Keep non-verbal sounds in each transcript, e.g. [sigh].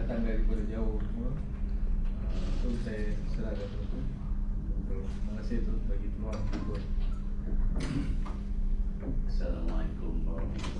datang daripada jauh semua. So saya serahkan tu. Terima kasih tu bagi peluang Assalamualaikum warahmatullahi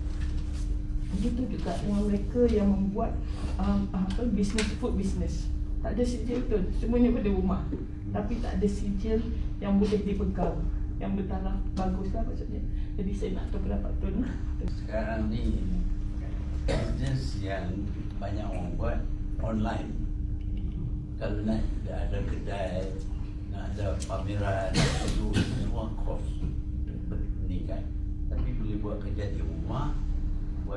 begitu juga dengan mereka yang membuat um, apa business food business. Tak ada sijil tu semuanya pada rumah. Tapi tak ada sijil yang boleh dipegang yang bertaraf bagus lah maksudnya. Jadi saya nak tahu pendapat tu. Sekarang ni bisnes yang banyak orang buat online. Kalau nak ada kedai nak ada pameran itu semua kos meningkat tapi boleh buat kerja di rumah uh,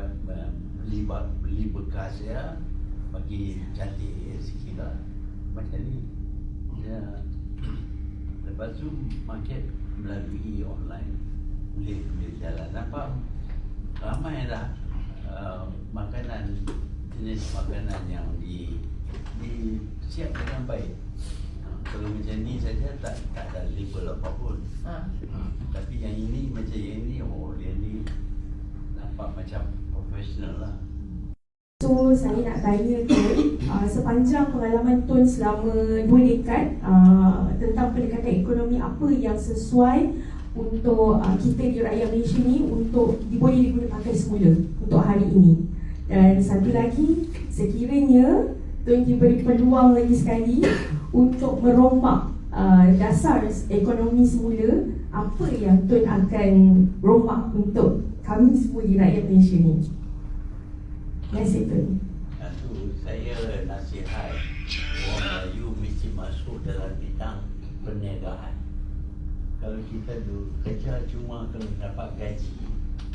beli ba- beli bekas ya. Bagi cantik sikit lah. Macam ni. Ya. lepas tu market melalui online. Boleh boleh jalan. Nampak ramai dah uh, makanan jenis makanan yang di di siap dengan baik uh, kalau macam ni saja tak tak ada label apapun. Ha. uh, tapi yang ini macam yang ini oh dia ni nampak macam profesional lah So saya nak tanya tu [coughs] uh, sepanjang pengalaman Tun selama dua dekad uh, tentang pendekatan ekonomi apa yang sesuai untuk uh, kita di rakyat Malaysia ni untuk boleh digunakan semula untuk hari ini. Dan satu lagi sekiranya Tun diberi peluang lagi sekali untuk merombak uh, dasar ekonomi semula apa yang Tun akan rombak untuk kami semua di rakyat Malaysia ni. Tun. Satu, saya nasihat orang Melayu mesti masuk dalam bidang perniagaan. Kalau kita kerja cuma kalau dapat gaji,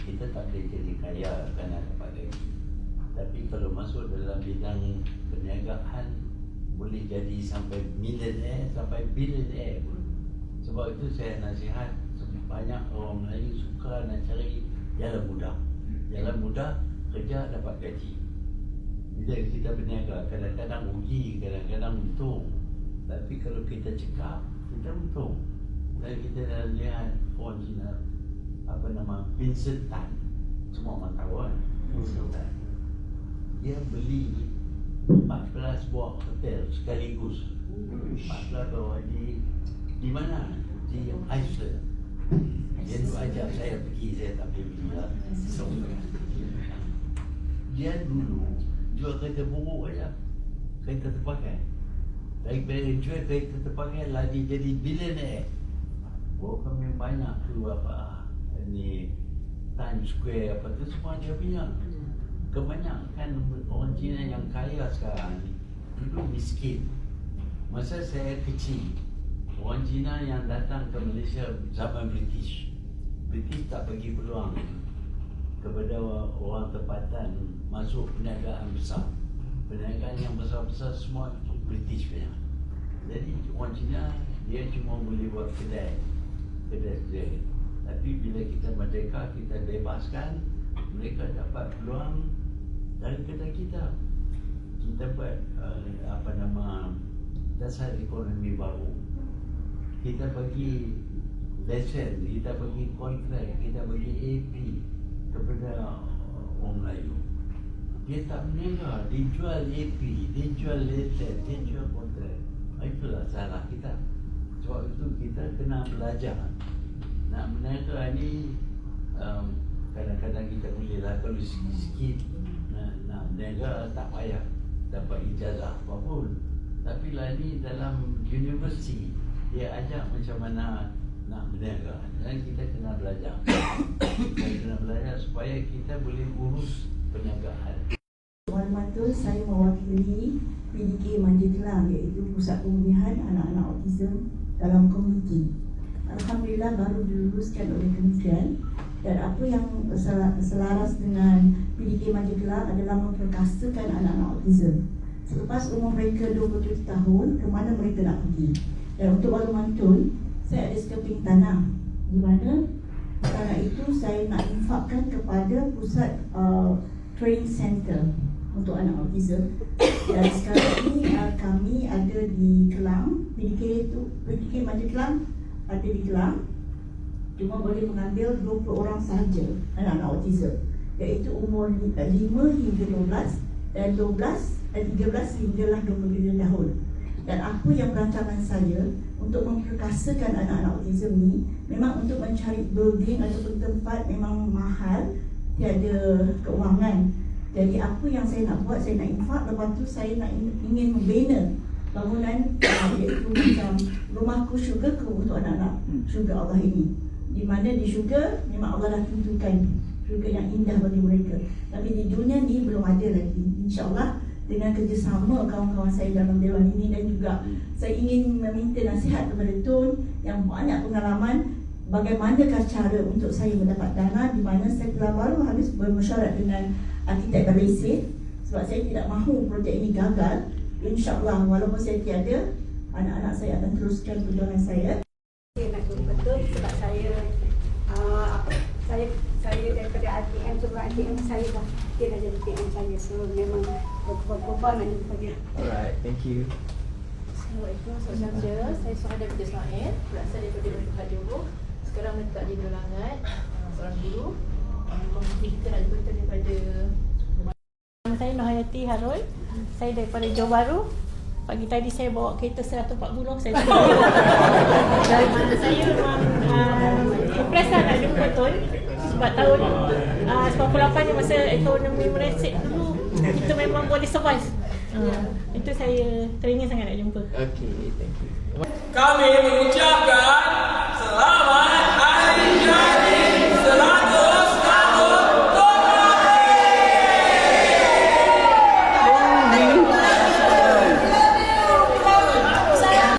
kita tak boleh jadi kaya kerana dapat gaji. Tapi kalau masuk dalam bidang perniagaan, boleh jadi sampai millionaire, sampai billionaire pun. Sebab itu saya nasihat banyak orang Melayu suka nak cari jalan mudah. Jalan mudah kerja dapat gaji. Bila kita berniaga kadang-kadang rugi, kadang-kadang untung. Tapi kalau kita cekap, kita untung. Dan kita dah lihat orang Cina apa nama Vincent Tan. Semua orang tahu kan? Vincent Tan. Dia beli 14 buah hotel sekaligus. 14 buah di di mana? Di Iceland. Dia tu ajak saya pergi, saya tak boleh pergi lah. Dia dulu jual kereta buruk aja. Kereta terpakai. Daripada jual kereta terpakai dia jadi billionaire. Oh kami banyak keluar apa ni Times Square apa tu semua dia punya. Kebanyakan orang Cina yang kaya sekarang ni dulu miskin. Masa saya kecil, orang Cina yang datang ke Malaysia zaman British. British tak bagi peluang kepada orang tempatan masuk perniagaan besar. Perniagaan yang besar-besar semua British punya. Jadi orang Cina dia cuma boleh buat kedai. Kedai-kedai. Tapi bila kita merdeka, kita bebaskan, mereka dapat peluang dari kedai kita. Kita buat uh, apa nama dasar ekonomi baru. Kita bagi lesen, kita bagi kontrak, kita bagi AP kepada orang Melayu. Dia tak berniaga, dia jual AP, dia jual lesen, dia jual kontrak. Itulah salah kita. Sebab itu kita kena belajar. Nak berniaga ni um, kadang-kadang kita boleh lah kalau sikit-sikit nak, nak berniaga tak payah dapat ijazah apapun. Tapi lah ni dalam universiti dia ajak macam mana nak berniaga dan kita kena belajar. [coughs] kita kena belajar supaya kita boleh urus perniagaan. PDK Manja Kelang iaitu Pusat Pemulihan Anak-anak Autism dalam komuniti. Alhamdulillah baru diluluskan oleh kementerian dan apa yang sel- selaras dengan PDK Manja Kelang adalah memperkasakan anak-anak autism. Selepas umur mereka 27 tahun, ke mana mereka nak pergi? Dan untuk Baru Mantun, saya sekeping tanah. Di mana tanah itu saya nak infakkan kepada pusat uh, training center untuk anak autism. Dan sekarang ini uh, kami ada di Kelang PDK itu PDK Manja Kelang ada di Kelang. Cuma boleh mengambil 20 orang sahaja anak-anak autism. Iaitu umur li- uh, 5 hingga 12 dan 12 dan 13 hinggalah 23 tahun. Dan apa yang perancangan saya untuk memperkasakan anak-anak autism ni memang untuk mencari building ataupun tempat memang mahal tiada keuangan jadi apa yang saya nak buat saya nak infak lepas tu saya nak in- ingin membina bangunan iaitu macam rumahku syurga ke untuk anak-anak syurga Allah ini. Di mana di syurga memang Allah dah tentukan syurga yang indah bagi mereka. Tapi di dunia ni belum ada lagi. Insyaallah dengan kerjasama kawan-kawan saya dalam dewan ini dan juga saya ingin meminta nasihat kepada Tun yang banyak pengalaman bagaimanakah cara untuk saya mendapat dana di mana saya telah baru habis bermesyuarat dengan arkitek Malaysia sebab saya tidak mahu projek ini gagal. Insyaallah walaupun saya tiada anak-anak saya akan teruskan perjuangan saya Saya nak turun betul sebab saya uh, apa saya saya daripada ATM saya dah dia dah jadi PM saya so memang berkorban nak jumpa dia. Alright, thank you. Assalamualaikum, saya Suhada bin Ismail, berasal daripada Bandung Johor. Sekarang menetap di Dolangat, uh, seorang guru. Memiliki nak betul daripada Nama saya Nohayati Harul. Saya daripada Johor Bahru. Pagi tadi saya bawa kereta 140 saya [laughs] suka Dari mana saya memang uh, impress lah nak jumpa Tun Sebab tahun uh, 98 ni masa ekonomi meresik dulu Kita memang boleh survive. Uh, Itu saya teringin sangat nak jumpa. Okay, thank you. Kami mengucapkan